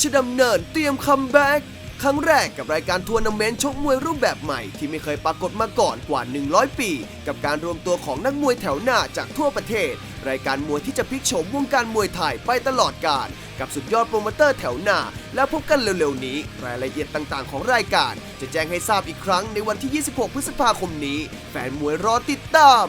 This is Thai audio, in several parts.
ชดำเนินเตรียมคัมแบ็กครั้งแรกกับรายการทัวร์นาเมนต์ชกมวยรูปแบบใหม่ที่ไม่เคยปรากฏมาก่อนกว่า 100 ปี กับการรวมตัวของนักมวยแถวหน้าจากทั่วประเทศ รายการมวยที่จะพลิกโฉมวงการมวยไทยไปตลอดกาลกับสุดยอดโปรโมเตอร์แถวหน้า แล้วพบกันเร็วๆนี้ รายละเอียดต่างๆ ของรายการ จะแจ้งให้ทราบอีกครั้งในวันที่ 26 พฤษภาคมนี้ แฟนมวยรอติดตาม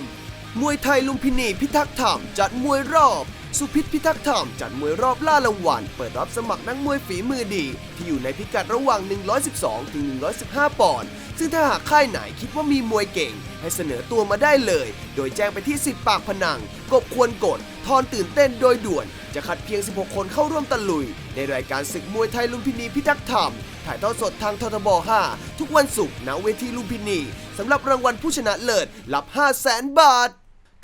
มวยไทยลุมพินีพิทักษ์ธรรมจัดมวยรอบ สุพิษพิทักษ์ธรรมจัดมวยรอบล่ารางวัลเปิดรับสมัครนักมวยฝีมือดี ที่อยู่ในพิกัดระหว่าง 112 ถึง 115 ปอนด์ซึ่งถ้าหากค่ายไหนคิดว่ามีมวยเก่ง ให้เสนอตัวมาได้เลย โดยแจ้งไปที่สิทธิ์ปากพนัง กบควรกด ทอนตื่นเต้นโดยด่วน จะคัดเพียง 16 คนเข้าร่วมตะลุย ในรายการศึกมวยไทยลุมพินีพิทักษ์ธรรมถ่ายทอดสดทางททบ 5 ทุกวันศุกร์ณเวทีลุมพินีสำหรับรางวัลผู้ชนะเลิศรับ 5 0 0แสนบาท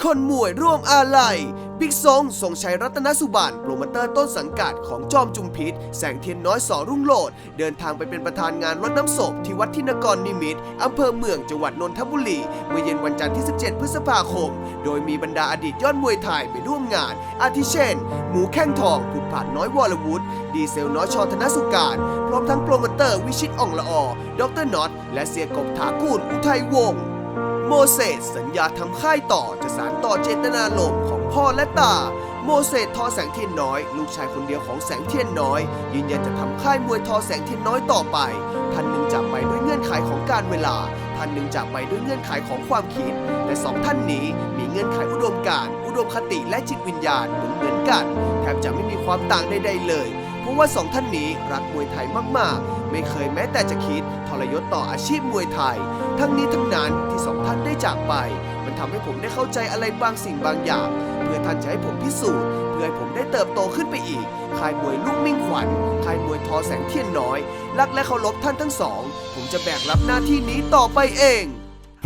คนมวยร่วมอาลัยบิ๊กซงทรงชัยรัตนสุบันโปรโมเตอร์ต้นสังกัดของจอมจุมพิษ แสงเทียนน้อยสอรุ่งโลด เดินทางไปเป็นประธานงานรดน้ำศพที่วัดทินกรนิมิตรอำเภอเมืองจังหวัดนนทบุรี เมื่อเย็นวันจันทร์ที่ 17 พฤษภาคม โดยมีบรรดาอดีตยอดมวยไทยไปร่วมงาน อาทิเช่น หมูแข้งทองผุดผ่านน้อยวรวุฒิดีเซลน้อยชอธนสุการ พร้อมทั้งโปรโมเตอร์วิชิตอ่องละออดรน็อตและเสียกบถากูลอุทัยวงศ์ โมเสสสัญญาทำค่ายต่อจะสานต่อเจตนารมณ์ของพ่อและตา โมเสสทอแสงเทียนน้อย ลูกชายคนเดียวของแสงเทียนน้อย ยืนยันจะทำค่ายมวยทอแสงเทียนน้อยต่อไป ท่านหนึ่งจากไปด้วยเงื่อนไขของการเวลา ท่านหนึ่งจากไปด้วยเงื่อนไขของความคิด แต่สองท่านนี้มีเงื่อนไขอุดมการณ์อุดมคติและจิตวิญญาณเหมือนเหมือนกันแทบจะไม่มีความต่างใดๆเลย ราะว่าสองท่านนี้รักมวยไทยมากๆ ไม่เคยแม้แต่จะคิดทรยศต่ออาชีพมวยไทย ทั้งนี้ทั้งนั้นที่สองท่านได้จากไป มันทำให้ผมได้เข้าใจอะไรบางสิ่งบางอย่าง เพื่อท่านจะให้ผมพิสูจน์เพื่อให้ผมได้เติบโตขึ้นไปอีกค่ายมวยลูกมิ่งขวัญค่ายมวยทอแสงเทียนน้อย รักและเคารพท่านทั้งสอง ผมจะแบกรับหน้าที่นี้ต่อไปเอง